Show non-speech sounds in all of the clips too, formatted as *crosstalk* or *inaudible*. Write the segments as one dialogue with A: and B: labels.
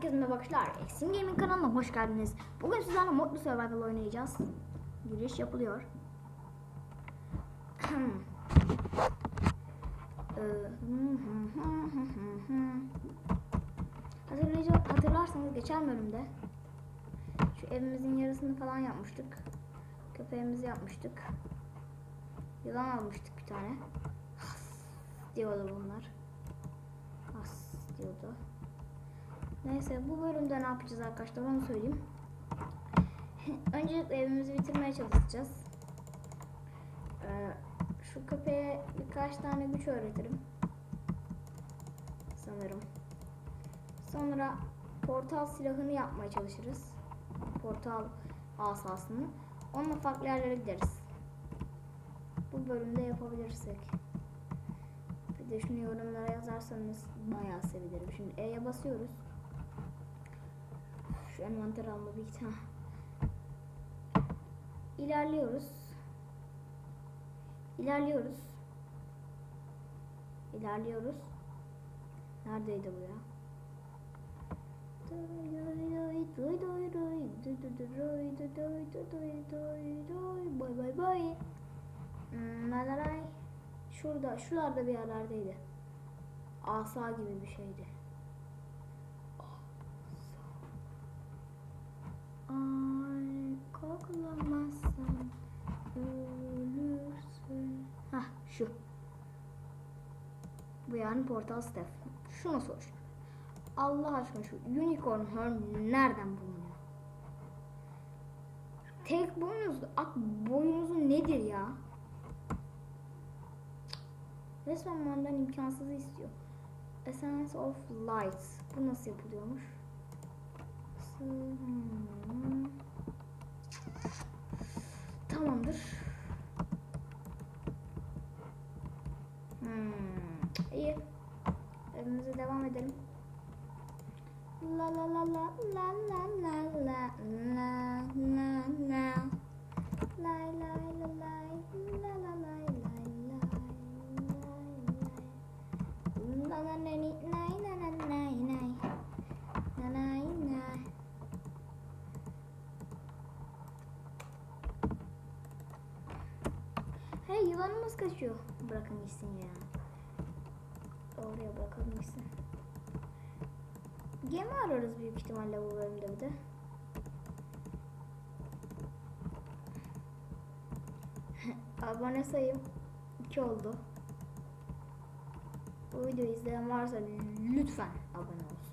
A: Herkese merhaba arkadaşlar. Extreme Gaming kanalına hoş geldiniz. Bugün sizlerle Modlu Survival oynayacağız. Giriş yapılıyor. *clears throat* Hatırlarsanız geçen bölümde şu evimizin yarısını falan yapmıştık. Köpeğimizi yapmıştık. Yılan almıştık bir tane. Has diyordu bunlar. Has diyordu. Neyse bu bölümde ne yapacağız arkadaşlar onu söyleyeyim. *laughs* Öncelikle evimizi bitirmeye çalışacağız. Ee, şu köpeğe birkaç tane güç öğretirim. Sanırım. Sonra portal silahını yapmaya çalışırız. Portal asasını. Onunla farklı yerlere gideriz. Bu bölümde yapabilirsek. Bir de şunu yorumlara yazarsanız bayağı sevinirim. Şimdi E'ye basıyoruz. Şu envanter alma bir tane. İlerliyoruz. İlerliyoruz. İlerliyoruz. Neredeydi bu ya? Bay. Hmm, Nalaray. Şurada, şuralarda bir yerlerdeydi. Asa gibi bir şeydi. Ay koklamazsan ölürsün. Hah şu. Bu yani Portal Steph. Şu nasıl hoş? Allah aşkına şu unicorn horn nereden bulunuyor? Tek boynuzlu at boynuzu nedir ya? Resmen benden imkansızı istiyor. Essence of Light. Bu nasıl yapılıyormuş? Hmm. Tamamdır. Hmm. İyi. Evimize devam edelim. La la la la la la la la la la la Lay lay la lay la la kaçıyor. Bırakın gitsin ya. Oraya bırakalım gitsin. Gemi ararız büyük ihtimalle bu bölümde bir de. *laughs* Abone sayım 2 oldu. Bu videoyu izleyen varsa lütfen abone olsun.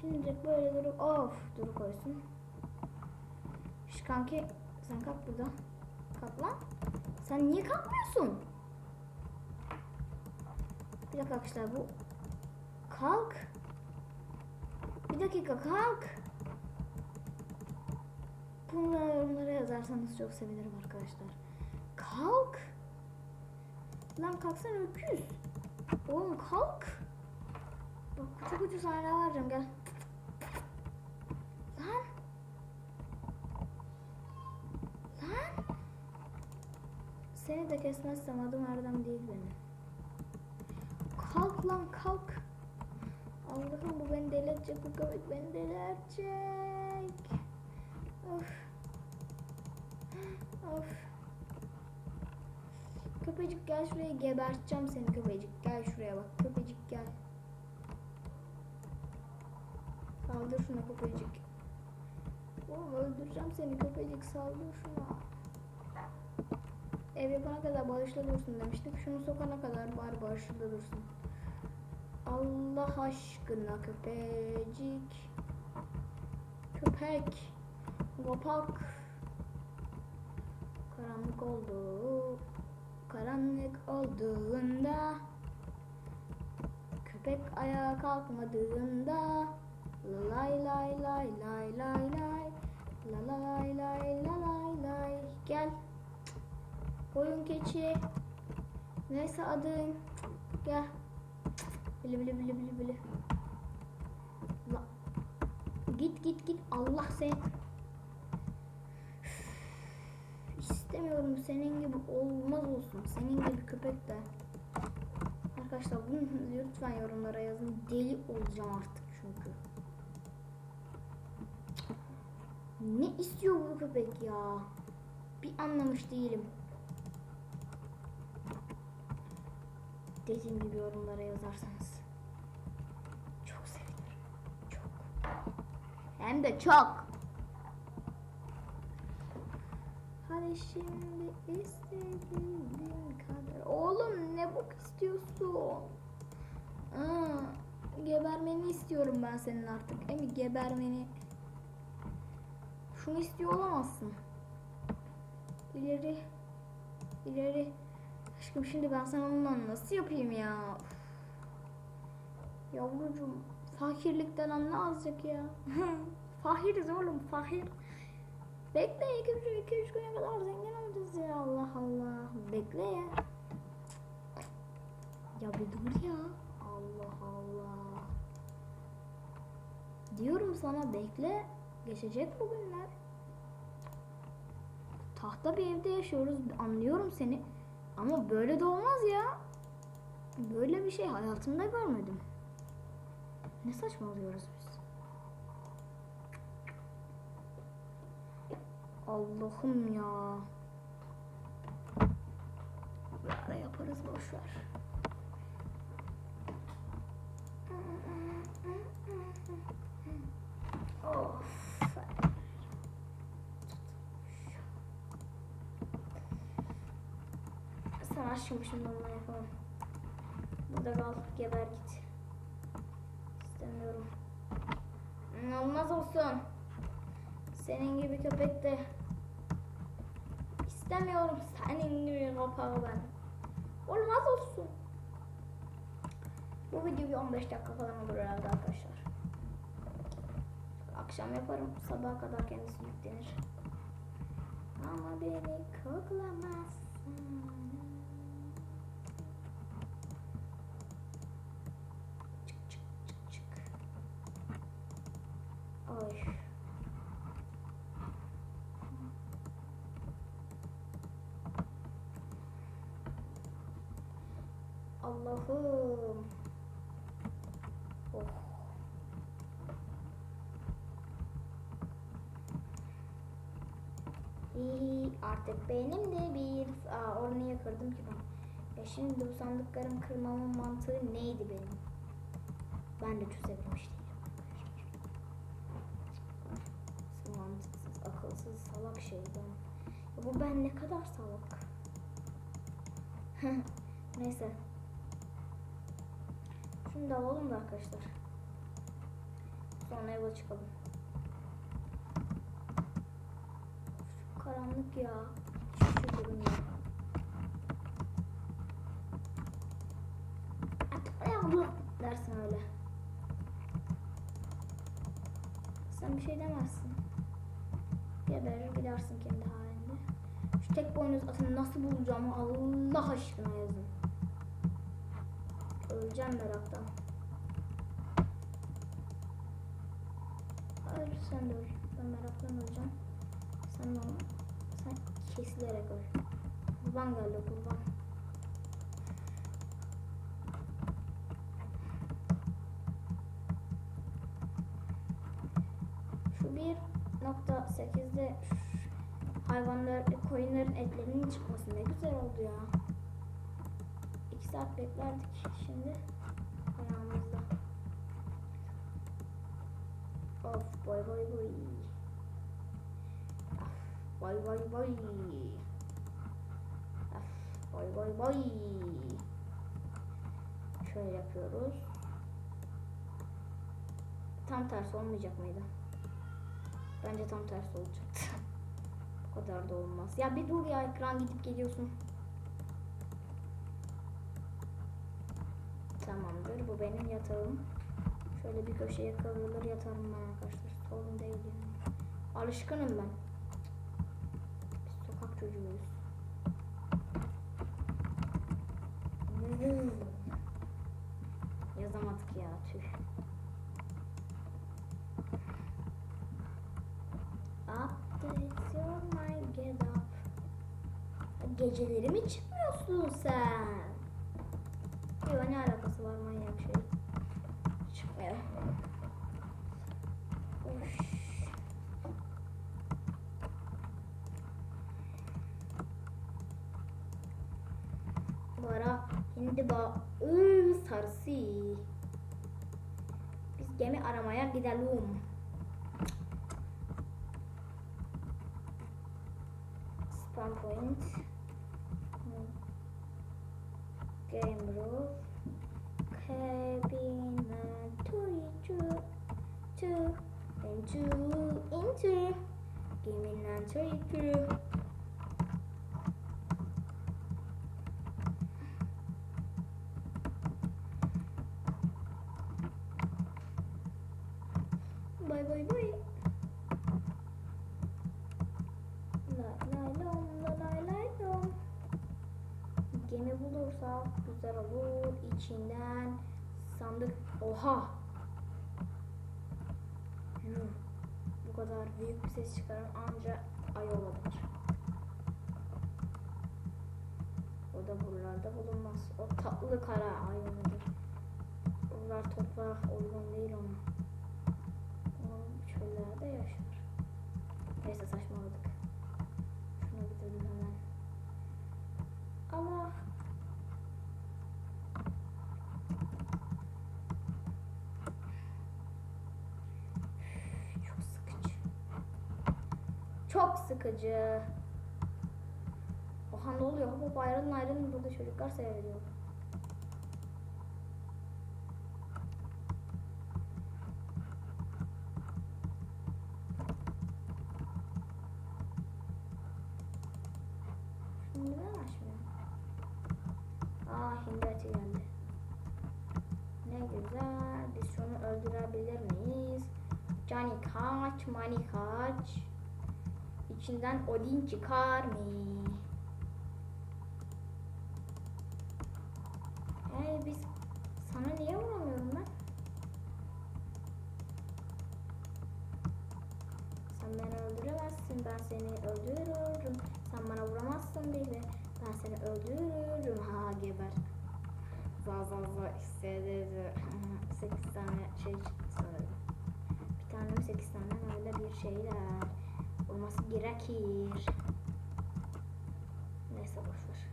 A: Şimdilik böyle durup of duru koysun. Şu kanki sen kalk burada. Kalk lan. Sen niye kalkmıyorsun? Bir dakika arkadaşlar bu kalk. Bir dakika kalk. Bunları yorumlara yazarsanız çok sevinirim arkadaşlar. Kalk. Lan kalksana öküz. Oğlum kalk. Bak çok ucuz hala vereceğim gel. Lan. Lan. Seni de kesmezsem adım Erdem değil benim. Kalk lan kalk. Allah'ım bu beni deli edecek bu köpek beni deli edecek. Of. Of. Köpecik gel şuraya geberteceğim seni köpecik. Gel şuraya bak köpecik gel. Saldır şuna köpecik. Oğlum öldüreceğim seni köpecik saldır şuna. Ev yapana kadar bağışla dursun demiştik. Şunu sokana kadar bari bağışla dursun. Allah aşkına köpecik. Köpek. Gopak. Karanlık oldu. Karanlık olduğunda köpek ayağa kalkmadığında Neyse adın. Gel. Bili bili bili bili bili. Git git git. Allah sen. İstemiyorum senin gibi olmaz olsun. Senin gibi köpek de. Arkadaşlar bunu lütfen yorumlara yazın. Deli olacağım artık çünkü. Ne istiyor bu köpek ya? Bir anlamış değilim. Dediğim gibi yorumlara yazarsanız. Çok sevinirim. Çok. Hem de çok. Hadi şimdi istediğin kadar. Oğlum ne bok istiyorsun? Aa, gebermeni istiyorum ben senin artık. Emi gebermeni. Şunu istiyor olamazsın. İleri. İleri. Aşkım şimdi ben sana onunla nasıl yapayım ya? Üf. Yavrucuğum fakirlikten anla azıcık ya. *laughs* Fahiriz oğlum fahir. Bekle 2-3 güne kadar zengin olacağız ya Allah Allah. Bekle ya. Ya bir dur ya. Allah Allah. Diyorum sana bekle. Geçecek bu günler. Tahta bir evde yaşıyoruz. Anlıyorum seni. Ama böyle de olmaz ya. Böyle bir şey hayatımda görmedim. Ne saçmalıyoruz biz? Allah'ım ya. Ara yaparız boş ver. Of. Sen aşkım şimdi onunla yapalım. Burada kal, geber git. İstemiyorum. Olmaz olsun. Senin gibi köpek de istemiyorum. Senin gibi kapağı ben. Olmaz olsun. Bu video bir 15 dakika falan olur herhalde arkadaşlar. Akşam yaparım. Sabaha kadar kendisi yüklenir. Ama beni koklamazsın. Ay. Allah'ım. Oh. İyi, artık benim de bir... Aa, onu niye kırdım ki ben? Ya şimdi bu sandıkların kırmamın mantığı neydi benim? Ben de çözebilmiş değilim arkadaşlar. Nasıl mantıksız, akılsız, şey. Ya bu ben ne kadar salak. Neyse. Şunu da alalım da arkadaşlar. Sonra yola çıkalım. Şu karanlık ya. Ay abla dersin öyle. Sen bir şey demezsin. Geberir gidersin kendi halinde. Şu tek boynuz atını nasıl bulacağımı Allah aşkına yazın. Öleceğim meraktan. Öl sen de öl. Ben meraktan öleceğim. Sen de sen kesilerek öl. Kurban geldi kurban. Şu 1.8'de hayvanlar, koyunların etlerinin çıkması ne güzel oldu ya. 2 saat beklerdik şimdi ayağımızda. Of boy boy boy. Of boy boy boy. Of boy boy boy. Şöyle yapıyoruz. Tam tersi olmayacak mıydı? Bence tam tersi olacaktı. *laughs* Bu kadar da olmaz. Ya bir dur ya ekran gidip geliyorsun. Tamamdır. Bu benim yatağım. Şöyle bir köşeye kıvrılır yatarım ben arkadaşlar. Sorun değil yani. Alışkınım ben. Biz sokak çocuğuyuz. Hmm. Hindiba ıı, sarısı. Biz gemi aramaya gidelim. Spawn point. Game rule. Cabin two two two and two into. Game in and three. Bye bye bye. Lay lay lom, la lay lay lom. Gemi bulursak güzel olur. İçinden sandık. Oha! Yuh. Bu kadar büyük bir ses çıkaran anca ay olabilir. O da buralarda bulunmaz. O tatlı kara ay olabilir. Buralar toprağa uygun değil ona. O çöllerde yaşar. Neyse saçmaladık. Çok sıkıcı. Oha ne oluyor? Hop ayrılın ayrılın burada çocuklar seyrediyor. İçinden Odin çıkar mı? Hey biz sana niye vuramıyorum ben? Sen beni öldüremezsin, ben seni öldürürüm. Sen bana vuramazsın bile, ben seni öldürürüm. Ha geber. Za za za istedi. *laughs* 8 tane şey sanırım. Bir tane mi 8 tane öyle bir şeyler. Olması gerekir. Neyse boşver.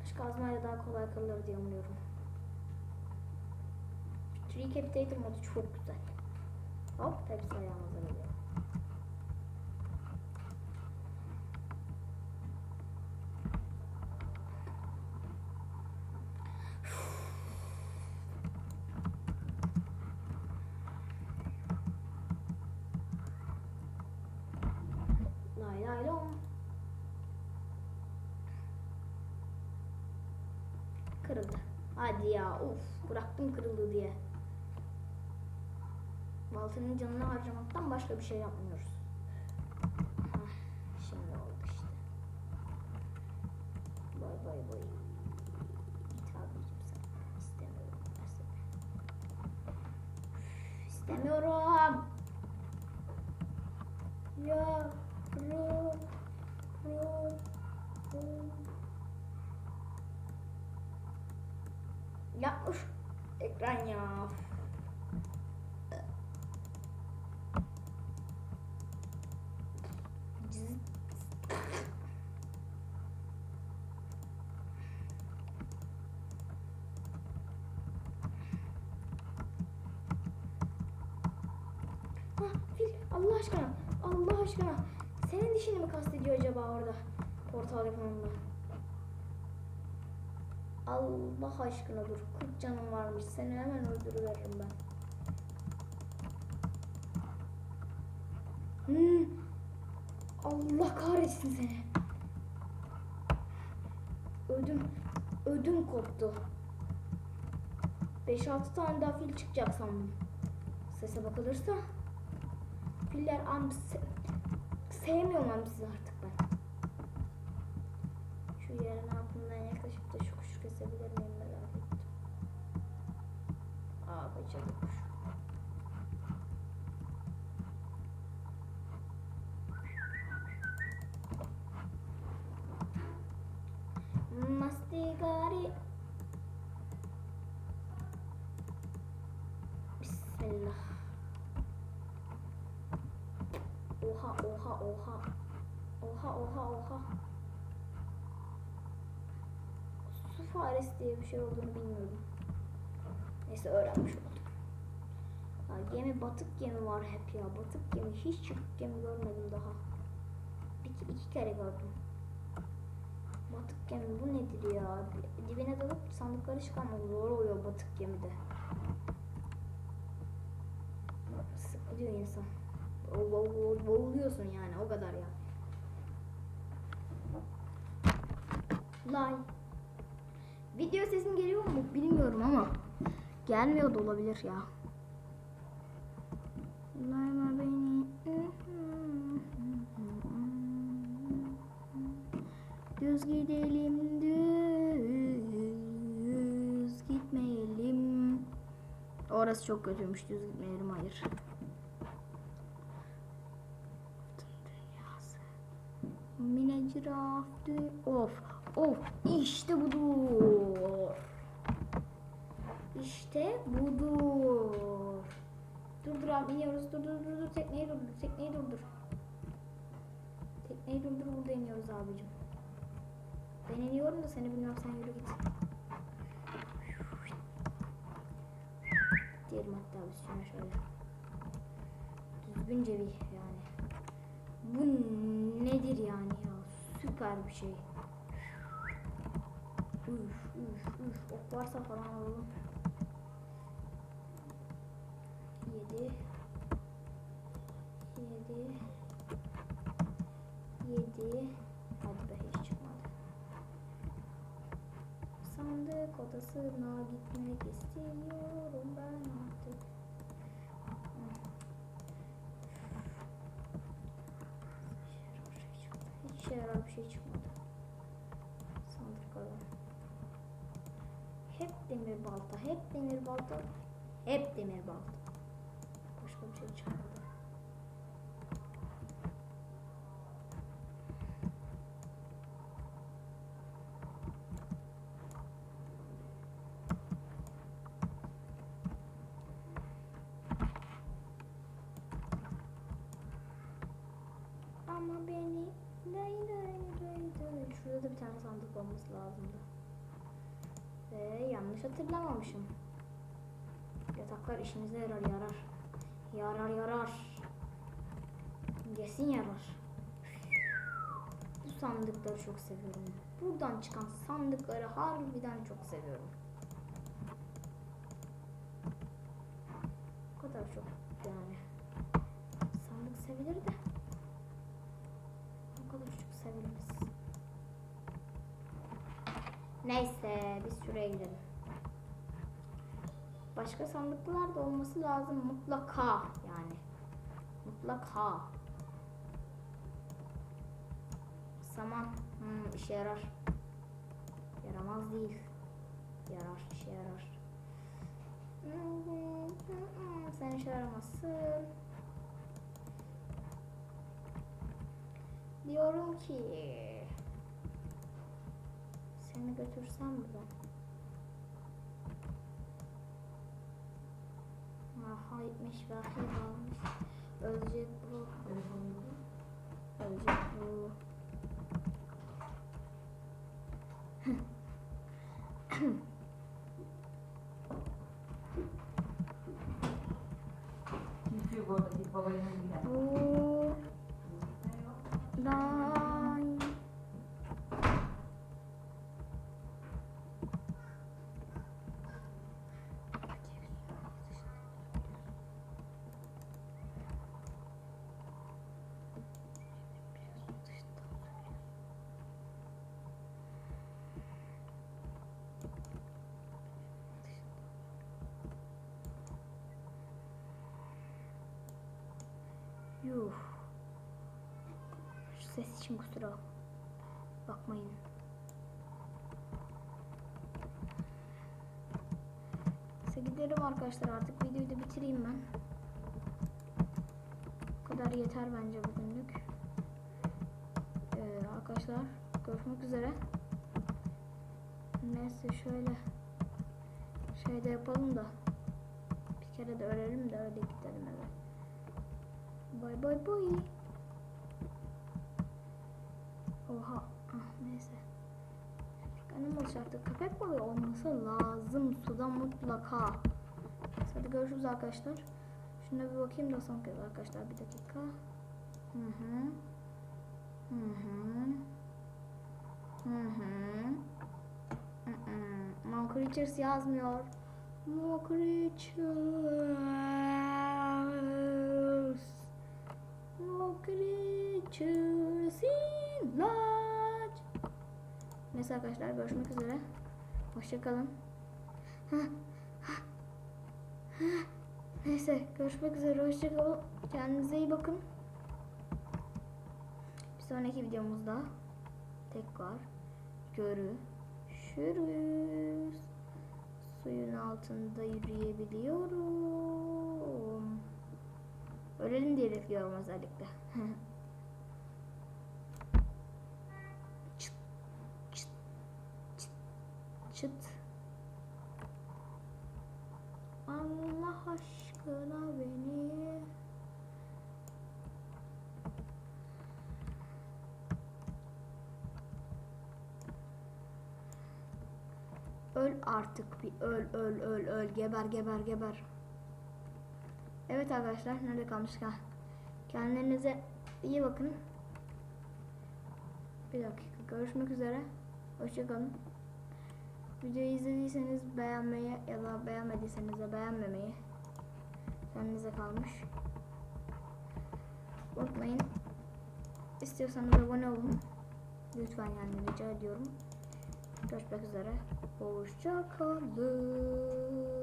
A: Taş kazmayla daha kolay kırılır diye umuyorum. Tree Capitator modu çok güzel. Hop hepsi ayağımıza geliyor. Lay lay lom. Kırıldı. Hadi ya uf bıraktım kırıldı diye. Baltanın canını harcamaktan başka bir şey yapmıyoruz. Hah, şimdi oldu işte. Bay bay bay. Tabicim sen istemiyorum. versene. Üf, İstemiyorum. Ya ru ru ru. Yapmış ekran ya. Allah aşkına Allah aşkına senin dişini mi kastediyor acaba orada portal yapanında? Allah aşkına dur 40 canım varmış seni hemen öldürüveririm ben. Hmm. Allah kahretsin seni. Ödüm ödüm koptu. 5-6 tane daha fil çıkacak sandım. Sese bakılırsa filler am se sevmiyorum am sizi artık Kuş. bari. Bismillah. Oha oha oha. Oha oha oha. Su faresi diye bir şey olduğunu bilmiyordum. Neyse öğrenmiş olduk. Ya gemi batık gemi var hep ya. Batık gemi hiç çıkık gemi görmedim daha. Bir, iki kere gördüm. Batık gemi bu nedir ya? Dibine dalıp sandıkları çıkarmak zor oluyor batık gemide. Sıkılıyor insan. Bo- bo- bo- Boğuluyorsun yani o kadar ya. Lay. Video sesim geliyor mu bilmiyorum ama gelmiyor da olabilir ya. Layma beni. Düz gidelim düz gitmeyelim. Orası çok kötüymüş düz gitmeyelim hayır. Mine jiraf dü- Of of işte budur. İşte budur. Dur dur abi iniyoruz. Dur dur dur dur tekneyi durdur. Tekneyi durdur. Tekneyi durdur burada iniyoruz abicim. Ben iniyorum da seni bilmem sen yürü git. Diyelim hatta üstüne şöyle. Düzgünce bir yani. Bu nedir yani ya? Süper bir şey. Üf üf üf. Ok varsa falan alalım. 7 7 7 Hadi be hiç çıkmadı. Sandık odasına gitmek istiyorum ben artık. Hiç yarar bir şey çıkmadı. Sandık adam. Hep demir balta, hep demir balta, hep demir balta. Şey çıkmadı. Ama beni day day day day. Şurada da bir tane sandık olması lazımdı. Ve yanlış hatırlamamışım. Yataklar işinize yarar yarar. Yarar yarar. Kesin yarar. Bu sandıkları çok seviyorum. Buradan çıkan sandıkları harbiden çok seviyorum. O kadar çok yani. Sandık sevilir de. O kadar çok sevilmez. Neyse biz şuraya gidelim. Başka sandıklar da olması lazım mutlaka yani. Mutlaka. Saman hmm, işe yarar. Yaramaz değil. Yarar, işe yarar. Sen işe yaramazsın. Diyorum ki seni götürsem mi ben? Aha gitmiş vahiy almış. Ölecek bu. Ölecek bu.
B: Git bu arada git babayla gider.
A: Bu. Day. Yuh. Şu ses için kusura bakmayın. Neyse gidelim arkadaşlar artık videoyu da bitireyim ben. Bu kadar yeter bence bugünlük. Ee, arkadaşlar görüşmek üzere. Neyse şöyle şey de yapalım da bir kere de ölelim de öyle gidelim eve. Bay bay bay. Oha. Ah, neyse. Benim olacaktı. Köpek balığı olması lazım suda mutlaka. Hadi görüşürüz arkadaşlar. Şuna bir bakayım da son kez arkadaşlar bir dakika. Hı hı. Hı hı. Hı hı. Hı hı. Mo Creatures yazmıyor. Mo Creatures. Large. Neyse arkadaşlar görüşmek üzere. Hoşçakalın. Neyse görüşmek üzere. Hoşçakalın. Kendinize iyi bakın. Bir sonraki videomuzda tekrar görüşürüz. Suyun altında yürüyebiliyorum. Ölelim diye bekliyorum özellikle. *laughs* Allah aşkına beni Öl artık bir öl öl öl öl geber geber geber. Evet arkadaşlar nerede kalmışken kendinize iyi bakın. Bir dakika görüşmek üzere. Hoşçakalın. Videoyu izlediyseniz beğenmeyi ya da beğenmediyseniz de beğenmemeyi kendinize kalmış. Unutmayın. İstiyorsanız abone olun. Lütfen yani rica ediyorum. Görüşmek üzere. Hoşça kalın.